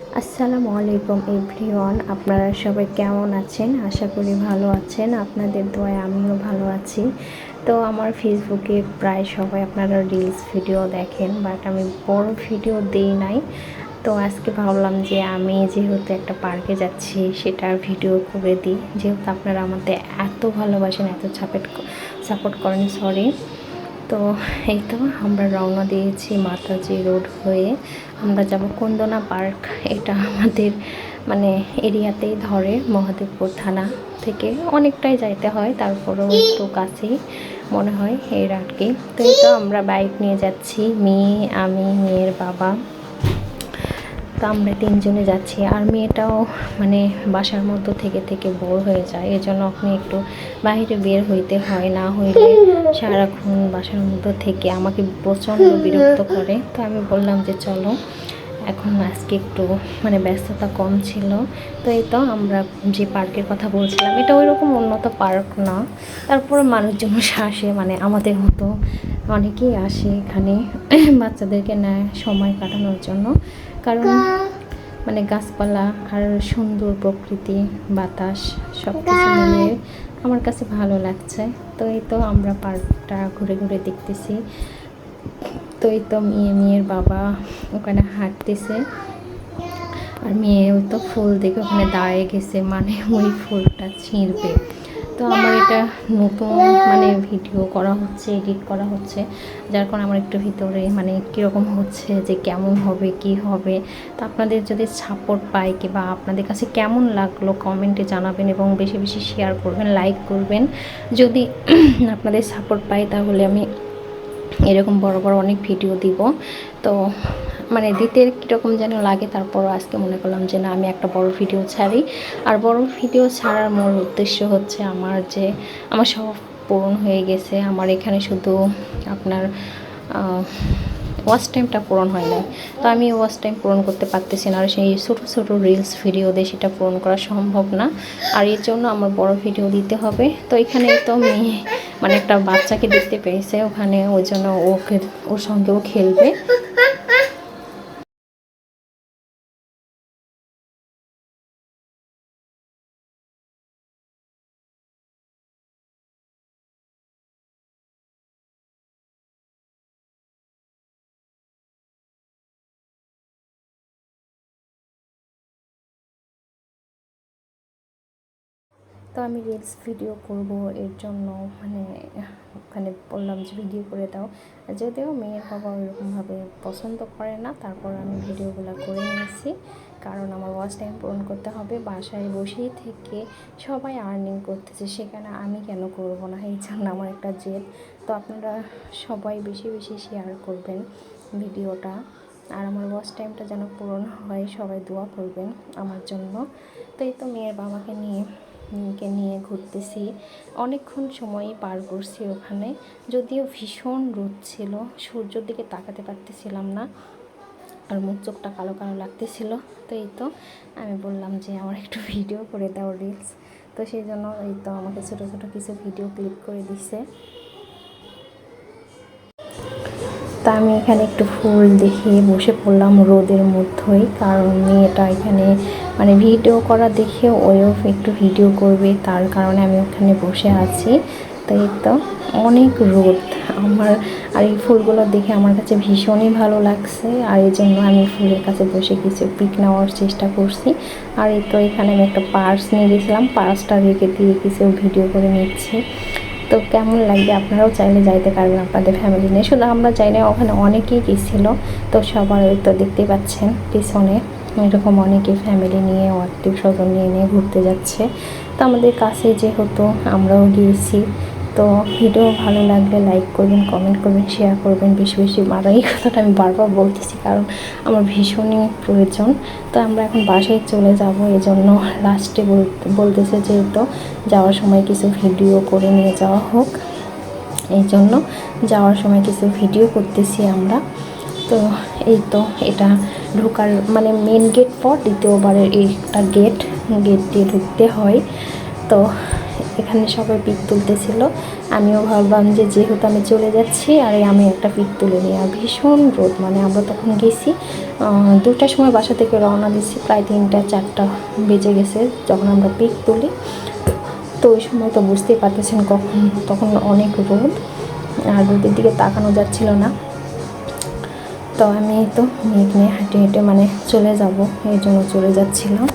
আসসালামু আলাইকুম এভরিওয়ান, আপনারা সবাই কেমন আছেন? আশা করি ভালো আছেন। আপনাদের দোয়ায় আমিও ভালো আছি। তো আমার ফেসবুকে প্রায় সবাই আপনারা রিলস ভিডিও দেখেন বাট আমি বড় ভিডিও দিই নাই। তো আজকে ভাবলাম যে আমি যেহেতু একটা পার্কে যাচ্ছি, সেটার ভিডিও করে দিই। যেহেতু আপনারা আমাদের এত ভালোবাসেন, এত সাপোর্ট সাপোর্ট করেন সরি তো এই তো আমরা রওনা দিয়েছি মাতাজি রোড হয়ে। আমরা যাব কন্দনা পার্ক, এটা আমাদের মানে এরিয়াতেই ধরে মহাদেবপুর থানা থেকে। অনেকটাই যাইতে হয়, তারপরেও একটু কাছেই মনে হয় এর আর কি। তো এই তো আমরা বাইক নিয়ে যাচ্ছি, মেয়ে, আমি, মেয়ের বাবা। তো আমরা তিনজনে যাচ্ছি আর মেয়েটাও মানে বাসার মধ্যে থেকে থেকে বোর হয়ে যায়। এজন্য আপনি একটু বাইরে বের হইতে হয় না হইলে সারাক্ষণ বাসার মধ্যে থেকে আমাকে প্রচণ্ড বিরক্ত করে। তো আমি বললাম যে চলো এখন আজকে একটু মানে ব্যস্ততা কম ছিল। তো এই তো আমরা যে পার্কের কথা বলছিলাম এটা ওই রকম উন্নত পার্ক না। তারপরে মানুষজন আসে মানে আমাদের মতো অনেকেই আসে এখানে বাচ্চাদেরকে নেয় সময় কাটানোর জন্য। কারণ মানে গাছপালা আর সুন্দর প্রকৃতি বাতাস সব কিছু মিলিয়ে আমার কাছে ভালো লাগছে। তো এই তো আমরা পার্কটা ঘুরে ঘুরে দেখতেছি। তো এই তো মেয়ে, মেয়ের বাবা ওখানে হাঁটতেছে। আর মেয়ে ওই তো ফুল দেখে ওখানে দাঁড়িয়ে গেছে মানে ওই ফুলটা ছিঁড়বে। তো আমার এটা নতুন মানে ভিডিও করা হচ্ছে, এডিট করা হচ্ছে। যার কারণে আমার একটু ভিতরে মানে কীরকম হচ্ছে, যে কেমন হবে, কি হবে। তো আপনাদের যদি সাপোর্ট পাই কিংবা আপনাদের কাছে কেমন লাগল কমেন্টে জানাবেন এবং বেশি বেশি শেয়ার করবেন লাইক করবেন। যদি আপনাদের সাপোর্ট পাই তাহলে আমি এরকম বড় বড় অনেক ভিডিও দিব। তো মানে দিতে কীরকম যেন লাগে তারপরও আজকে মনে করলাম যে না, আমি একটা বড় ভিডিও ছাড়ি। আর বড় ভিডিও ছাড়ার মূল উদ্দেশ্য হচ্ছে আমার যে, আমার সব পূরণ হয়ে গেছে। আমার এখানে শুধু আপনার ওয়াচ টাইমটা পূরণ হয় না তো আমি ওয়াচ টাইম পূরণ করতে পারতেছি না। আর সেই ছোটো ছোটো রিলস ভিডিও দিয়ে সেটা পূরণ করা সম্ভব না। আর এর জন্য আমার বড় ভিডিও দিতে হবে। তো এখানে তো মেয়ে মানে একটা বাচ্চাকে দেখতে পেয়েছে ওখানে ওই জন্য ওকে ওর সঙ্গেও খেলবে। তো আমি রিলস ভিডিও করব এর জন্য মানে ওখানে বললাম যে ভিডিও করে দাও। যদিও মেয়ের বাবা ওইরকমভাবে পছন্দ করে না, তারপর আমি ভিডিওগুলো করে নিয়েছি। কারণ আমার ওয়াচ টাইম পূরণ করতে হবে, বাসায় বসেই থেকে সবাই আর্নিং করতেছে, সেখানে আমি কেন করব না? এই জন্য আমার একটা জেদ। তো আপনারা সবাই বেশি বেশি শেয়ার করবেন ভিডিওটা আর আমার ওয়াচ টাইমটা যেন পূরণ হয়, সবাই দোয়া করবেন আমার জন্য। তো এই তো মেয়ের বাবাকে নিয়ে কে নিয়ে ঘুরতেছি। অনেকক্ষণ সময়ই পার করছি ওখানে। যদিও ভীষণ রোদ ছিল, সূর্যর দিকে তাকাতে পারতেছিলাম না। আর মুখ চোখটা কালো কালো লাগতেছিল তো এই তো আমি বললাম যে আমার একটু ভিডিও করে দাও, রিলস। তো সেই জন্য এই তো আমাকে ছোটো ছোটো কিছু ভিডিও ক্লিক করে দিছে। তা আমি এখানে একটু ফুল দেখে বসে পড়লাম রোদের মধ্যেই, কারণ মেয়েটা এখানে মানে ভিডিও করা দেখে ওইও একটু ভিডিও করবে, তার কারণে আমি ওখানে বসে আছি। তো এই তো, অনেক রোদ। আমার, আর এই ফুলগুলো দেখে আমার কাছে ভীষণই ভালো লাগছে, আর এই জন্য আমি ফুলের কাছে বসে কিছু পিক নেওয়ার চেষ্টা করছি। আর এই তো এখানে আমি একটা পার্স নিয়ে গেছিলাম, পার্সটা রেখে দিয়ে কিছু ভিডিও করে নিচ্ছি। তো কেমন লাগবে? আপনারাও চাইলে যাইতে পারবেন আপনাদের ফ্যামিলি নিয়ে। শুধু আমরা চাই না, ওখানে অনেকেই গেছিল তো সবার ওই তো দেখতে পাচ্ছেন, পিছনে এরকম অনেকে ফ্যামিলি নিয়ে আত্মীয় স্বজন নিয়ে নিয়ে ঘুরতে যাচ্ছে। তো আমাদের কাছে যেহেতু আমরাও গিয়েছি তো ভিডিও ভালো লাগলে লাইক করবেন কমেন্ট করবেন শেয়ার করবেন। বেশি বেশি আর এই কথাটা আমি বারবার বলতেছি কারণ আমার ভীষণই প্রয়োজন। তো আমরা এখন বাসায় চলে যাব এই জন্য লাস্টে বলতেছে যেহেতু যাওয়ার সময় কিছু ভিডিও করে নিয়ে যাওয়া হোক। এই জন্য যাওয়ার সময় কিছু ভিডিও করতেছি আমরা। তো এই তো এটা ঢোকার মানে মেন গেট পর দ্বিতীয়বারের একটা গেট গেট দিয়ে ঢুকতে হয়। তো এখানে সবাই পিক তুলতেছিল। আমিও ভাবলাম যে যেহেতু আমি চলে যাচ্ছি, আর আমি একটা পিক তুলে নিই আর ভীষণ রোদ মানে আমরা তখন গেছি দুটার সময় বাসা থেকে রওনা দিচ্ছি প্রায় তিনটা, চারটা বেজে গেছে যখন আমরা পিক তুলি। তো ওই সময় তো বুঝতেই পারতেছেন কখন, তখন অনেক রোদ, আর রোদের দিকে তাকানো যাচ্ছিল না। তো আমি তো মেঘ নিয়ে হেঁটে হেঁটে মানে চলে যাব, এই জন্য চলে যাচ্ছিলাম।